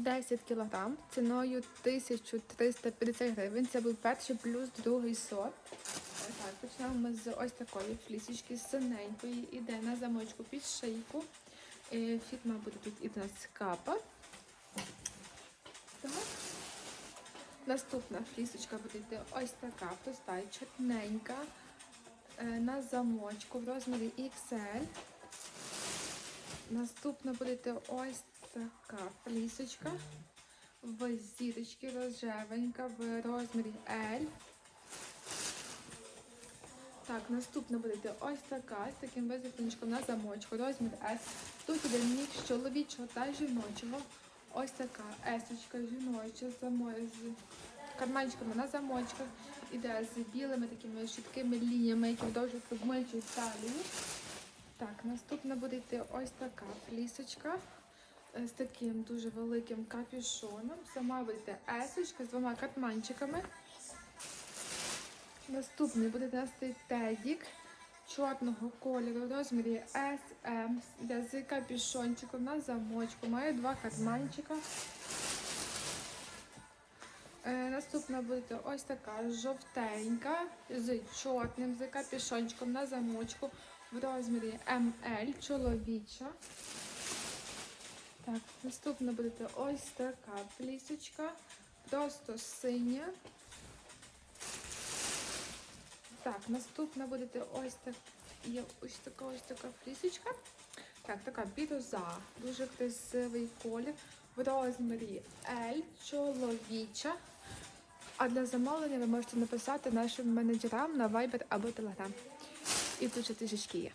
10 кг ціною 1350 гривень. Це був перший плюс другий сорт. Так, почнемо ми з ось такої флісочки з синенької. Іде на замочку під шийку. Е, Фітма буде тут і в нас капа. Так. Наступна флісочка буде йти ось така, проста і е, На замочку в розмірі XL. Наступна буде ось така флісочка в зірочки рожевенька в розмірі L. Так, наступна буде ось така з таким визеруночком на замочку, розмір S. Тут іде мікс чоловічого та жіночого. Ось така есочка жіноча з карманчиками на замочках. Іде з білими такими швидкими лініями, які довше обмежують талію. Так, наступна буде йти ось така флісочка е, з таким дуже великим капюшоном. Сама вийде есочка з двома карманчиками. Наступний буде цей тедік чорного кольору в розмірі SM де з капюшончиком на замочку. Має два карманчика. Е, наступна буде ось така жовтенька з чорним, з капюшончиком на замочку в розмірі ML чоловіча. Так, наступна буде ось така плісочка, просто синя. Так, наступна буде ось так. Є ось така ось така флісочка. Так, така біроза. Дуже красивий колір. В розмірі L чоловіча. А для замовлення ви можете написати нашим менеджерам на Viber або Telegram. І тут ще трішечки є.